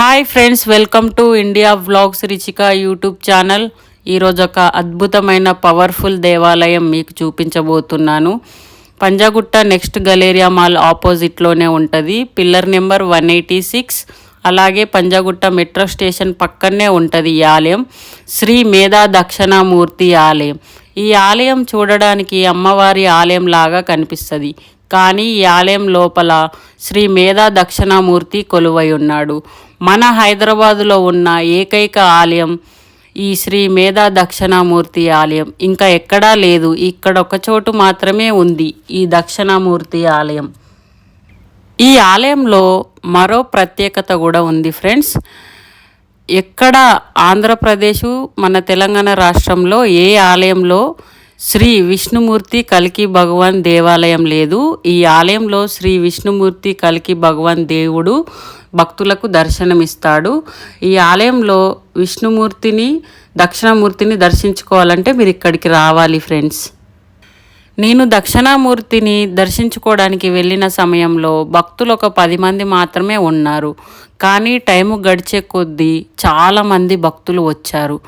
Hi friends welcome to India vlogs Richika YouTube channel. ఈరోజు ఒక అద్భుతమైన పవర్ఫుల్ దేవాలయం మీకు చూపించబోతున్నాను. పంజాగుట్ట నెక్స్ట్ గలేరియా మాల్ ఆపోజిట్లోనే ఉంటుంది. Pillar number one eighty six అలాగే పంజాగుట్ట మెట్రో స్టేషన్ పక్కనే ఉంటుంది ఈ ఆలయం. శ్రీ మేధా దక్షిణామూర్తి ఆలయం. ఈ ఆలయం చూడడానికి అమ్మవారి ఆలయం లాగా కనిపిస్తుంది. కానీ ఈ ఆలయం లోపల శ్రీ మేధా దక్షిణామూర్తి కొలువై ఉన్నాడు. మన హైదరాబాదులో ఉన్న ఏకైక ఆలయం ఈ శ్రీ మేధా దక్షిణామూర్తి ఆలయం. ఇంకా ఎక్కడా లేదు. ఇక్కడ ఒక చోటు మాత్రమే ఉంది ఈ దక్షిణామూర్తి ఆలయం. ఈ ఆలయంలో మరో ప్రత్యేకత కూడా ఉంది ఫ్రెండ్స్. ఎక్కడ ఆంధ్రప్రదేశ్ మన తెలంగాణ రాష్ట్రంలో ఏ ఆలయంలో శ్రీ విష్ణుమూర్తి కలికి భగవాన్ దేవాలయం లేదు. ఈ ఆలయంలో శ్రీ విష్ణుమూర్తి కలికి భగవాన్ దేవుడు భక్తులకు దర్శనమిస్తాడు. ఈ ఆలయంలో విష్ణుమూర్తిని దక్షిణామూర్తిని దర్శించుకోవాలంటే మీరు ఇక్కడికి రావాలి ఫ్రెండ్స్. నేను దక్షిణామూర్తిని దర్శించుకోవడానికి వెళ్ళిన సమయంలో భక్తులు ఒక పది మంది మాత్రమే ఉన్నారు. కానీ టైము గడిచే కొద్దీ చాలామంది భక్తులు వచ్చారు.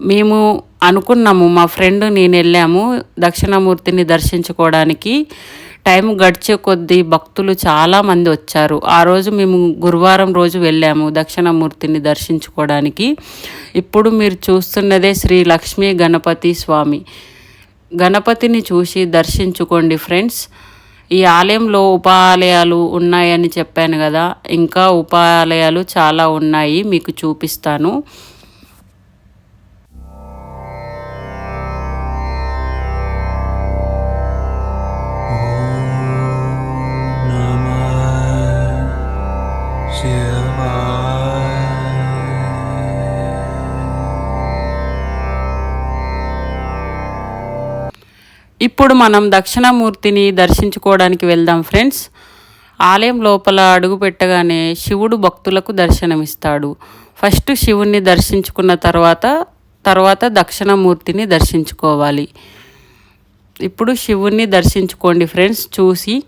మేము అనుకున్నాము. మా ఫ్రెండ్ నేను వెళ్ళాము. దక్షిణామూర్తిని దర్శించుకోవడానికి. టైం గడిచే కొద్దీ భక్తులు చాలామంది వచ్చారు. ఆ రోజు మేము గురువారం రోజు వెళ్ళాము దక్షిణామూర్తిని దర్శించుకోవడానికి. ఇప్పుడు మీరు చూస్తున్నదే శ్రీ లక్ష్మీ గణపతి స్వామి. గణపతిని చూసి దర్శించుకోండి ఫ్రెండ్స్. ఈ ఆలయంలో ఉపాలయాలు ఉన్నాయని చెప్పాను కదా. ఇంకా ఉపాలయాలు చాలా ఉన్నాయి. మీకు చూపిస్తాను. ఇప్పుడు మనం దక్షిణామూర్తిని దర్శించుకోవడానికి వెళ్దాం ఫ్రెండ్స్. ఆలయం లోపల అడుగు పెట్టగానే శివుడు భక్తులకు దర్శనమిస్తాడు. ఫస్ట్ శివుణ్ణి దర్శించుకున్న తర్వాత తర్వాత దక్షిణామూర్తిని దర్శించుకోవాలి. ఇప్పుడు శివుణ్ణి దర్శించుకోండి ఫ్రెండ్స్ చూసి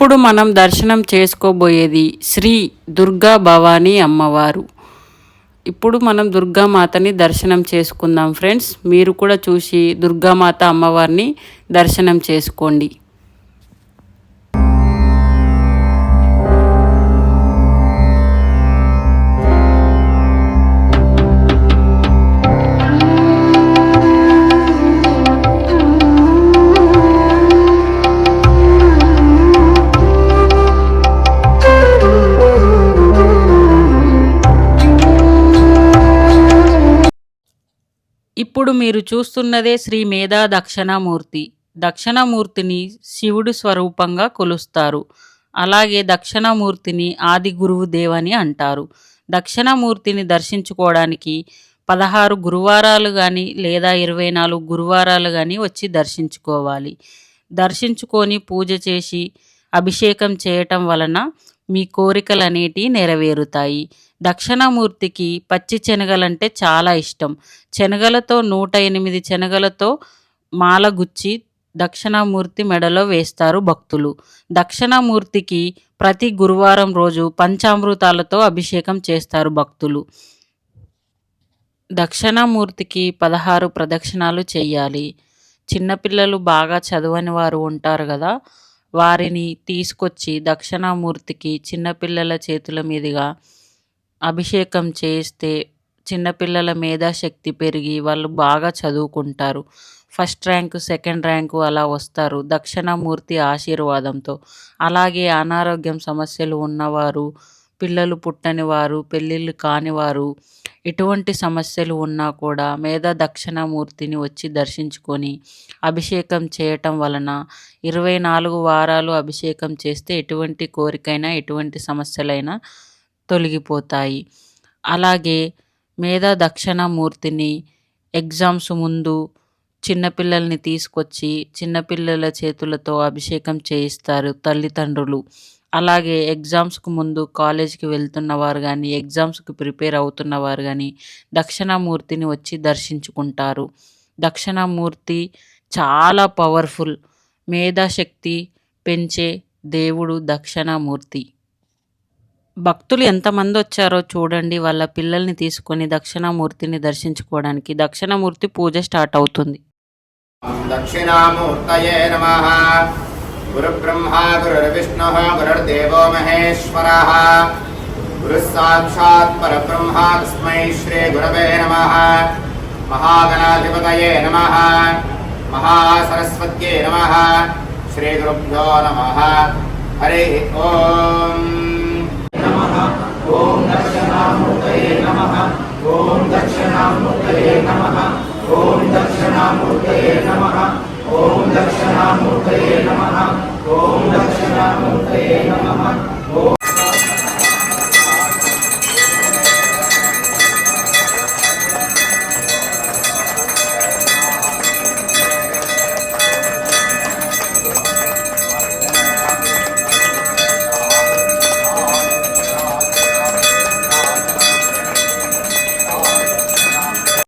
ఇప్పుడు మనం దర్శనం చేసుకోబోయేది శ్రీ దుర్గా భవానీ అమ్మవారు. ఇప్పుడు మనం దుర్గామాతని దర్శనం చేసుకుందాం ఫ్రెండ్స్. మీరు కూడా చూసి దుర్గామాత అమ్మవారిని దర్శనం చేసుకోండి. ఇప్పుడు మీరు చూస్తున్నదే శ్రీ మేధా దక్షిణామూర్తి. దక్షిణామూర్తిని శివుడు స్వరూపంగా కొలుస్తారు. అలాగే దక్షిణామూర్తిని ఆది గురువు దేవని అంటారు. దక్షిణామూర్తిని దర్శించుకోవడానికి పదహారు గురువారాలు కానీ లేదా ఇరవై నాలుగు గురువారాలు కానీ వచ్చి దర్శించుకోవాలి. దర్శించుకొని పూజ చేసి అభిషేకం చేయటం వలన మీ కోరికలు అనేటివి నెరవేరుతాయి. దక్షిణామూర్తికి పచ్చి శనగలంటే చాలా ఇష్టం. శనగలతో నూట ఎనిమిది శనగలతో మాల గుచ్చి దక్షిణామూర్తి మెడలో వేస్తారు భక్తులు. దక్షిణామూర్తికి ప్రతి గురువారం రోజు పంచామృతాలతో అభిషేకం చేస్తారు భక్తులు. దక్షిణామూర్తికి పదహారు ప్రదక్షిణాలు చేయాలి. చిన్నపిల్లలు బాగా చదవని వారు ఉంటారు కదా వారిని తీసుకొచ్చి దక్షిణామూర్తికి చిన్నపిల్లల చేతుల మీదుగా అభిషేకం చేస్తే చిన్నపిల్లల మేధాశక్తి పెరిగి వాళ్ళు బాగా చదువుకుంటారు. ఫస్ట్ ర్యాంకు సెకండ్ ర్యాంకు అలా వస్తారు. దక్షిణామూర్తి ఆశీర్వాదంతో. అలాగే అనారోగ్యం సమస్యలు ఉన్నవారు పిల్లలు పుట్టని వారు పెళ్ళిళ్ళు కాని వారు ఎటువంటి సమస్యలు ఉన్నా కూడా మేధా దక్షిణామూర్తిని వచ్చి దర్శించుకొని అభిషేకం చేయటం వలన ఇరవై నాలుగు వారాలు అభిషేకం చేస్తే ఎటువంటి కోరికైనా ఎటువంటి సమస్యలైనా తొలగిపోతాయి. అలాగే మేధా దక్షిణామూర్తిని ఎగ్జామ్స్ ముందు చిన్నపిల్లల్ని తీసుకొచ్చి చిన్నపిల్లల చేతులతో అభిషేకం చేయిస్తారు తల్లిదండ్రులు. అలాగే ఎగ్జామ్స్కు ముందు కాలేజ్కి వెళ్తున్న వారు కానీ ఎగ్జామ్స్కి ప్రిపేర్ అవుతున్న వారు కానీ దక్షిణామూర్తిని వచ్చి దర్శించుకుంటారు. దక్షిణామూర్తి చాలా పవర్ఫుల్. మేధాశక్తి పెంచే దేవుడు దక్షిణామూర్తి. భక్తులు ఎంతమంది వచ్చారో చూడండి. వాళ్ళ పిల్లల్ని తీసుకొని దక్షిణామూర్తిని దర్శించుకోవడానికి దక్షిణామూర్తి పూజ స్టార్ట్ అవుతుంది. దక్షిణామూర్తయే నమః. गुरुब्रह्मा गुरुर्विष्णुः गुरुर्देवो महेश्वरः। गुरुः साक्षात् परब्रह्मा तस्मै श्रीगुरवे नमः। महागणाधिपतये नमः। महासरस्वत्यै नमः। श्रीगुरुभ्यो नमः। हरिः ॐ नमः। ॐ दक्षिणामूर्तये नमः। ॐ दक्षिणामूर्तये नमः। ॐ दक्षिणामूर्तये नमः। ॐ दक्षिणामूर्तये नमः। ओम्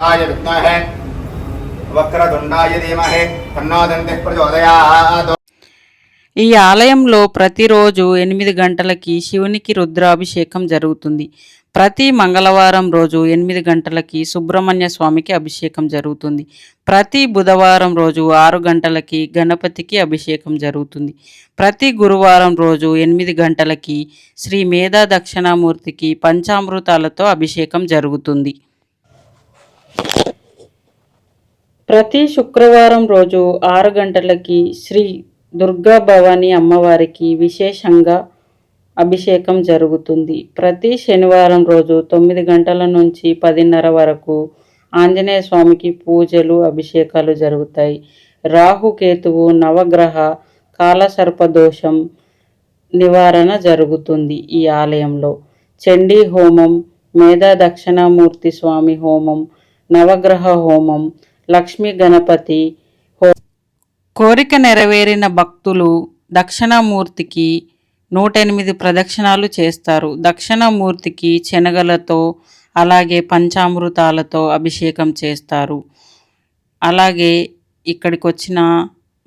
आय विद्महे वक्रतुण्डाय तन्नो दन्तिः प्रचोदयात्। ఈ ఆలయంలో ప్రతిరోజు ఎనిమిది గంటలకి శివునికి రుద్రాభిషేకం జరుగుతుంది. ప్రతి మంగళవారం రోజు ఎనిమిది గంటలకి సుబ్రహ్మణ్య స్వామికి అభిషేకం జరుగుతుంది. ప్రతి బుధవారం రోజు ఆరు గంటలకి గణపతికి అభిషేకం జరుగుతుంది. ప్రతి గురువారం రోజు ఎనిమిది గంటలకి శ్రీ మేధా దక్షిణామూర్తికి పంచామృతాలతో అభిషేకం జరుగుతుంది. ప్రతి శుక్రవారం రోజు ఆరు గంటలకి శ్రీ దుర్గా భవాని అమ్మవారికి విశేషంగా అభిషేకం జరుగుతుంది. ప్రతి శనివారం రోజు తొమ్మిది గంటల నుంచి పదిన్నర వరకు ఆంజనేయ స్వామికి పూజలు అభిషేకాలు జరుగుతాయి. రాహుకేతువు నవగ్రహ కాలసర్పదోషం నివారణ జరుగుతుంది ఈ ఆలయంలో. చండీ హోమం మేధా దక్షిణామూర్తి స్వామి హోమం నవగ్రహ హోమం లక్ష్మీ గణపతి కోరిక నెరవేరిన భక్తులు దక్షిణామూర్తికి నూట ఎనిమిది ప్రదక్షిణాలు చేస్తారు. దక్షిణామూర్తికి శనగలతో అలాగే పంచామృతాలతో అభిషేకం చేస్తారు. అలాగే ఇక్కడికి వచ్చిన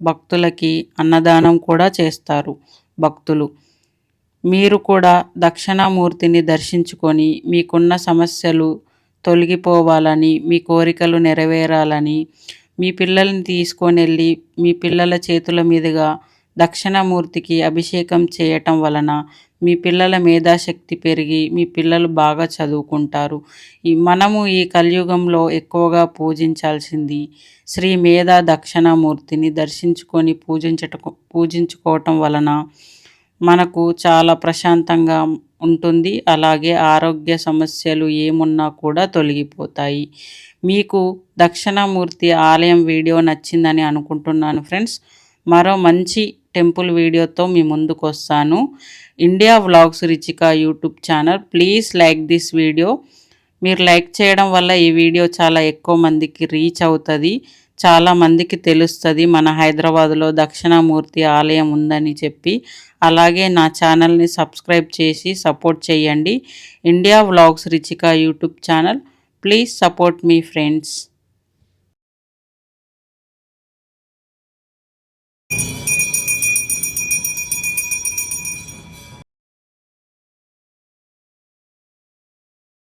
భక్తులకి అన్నదానం కూడా చేస్తారు భక్తులు. మీరు కూడా దక్షిణామూర్తిని దర్శించుకొని మీకున్న సమస్యలు తొలగిపోవాలని మీ కోరికలు నెరవేరాలని మీ పిల్లల్ని తీసుకొని వెళ్ళి మీ పిల్లల చేతుల మీదుగా దక్షిణామూర్తికి అభిషేకం చేయటం వలన మీ పిల్లల మేధాశక్తి పెరిగి మీ పిల్లలు బాగా చదువుకుంటారు. ఈ మనము ఈ కలియుగంలో ఎక్కువగా పూజించాల్సింది శ్రీ మేధా దక్షిణామూర్తిని దర్శించుకొని పూజించట పూజించుకోవటం వలన మనకు చాలా ప్రశాంతంగా ఉంటుంది. అలాగే ఆరోగ్య సమస్యలు ఏమున్నా కూడా తొలగిపోతాయి. మీకు దక్షిణామూర్తి ఆలయం వీడియో నచ్చిందని అనుకుంటున్నాను ఫ్రెండ్స్. మరో మంచి టెంపుల్ వీడియోతో మీ ముందుకు వస్తాను India vlogs Richika YouTube channel. Please like this video. మీరు లైక్ చేయడం వల్ల ఈ వీడియో చాలా ఎక్కువ మందికి రీచ్ అవుతుంది. చాలా మందికి తెలుస్తుంది మన హైదరాబాద్లో దక్షిణామూర్తి ఆలయం ఉందని చెప్పి. అలాగే నా ఛానల్ని సబ్స్క్రైబ్ చేసి సపోర్ట్ చేయండి. India vlogs Richika YouTube channel. Please support me friends.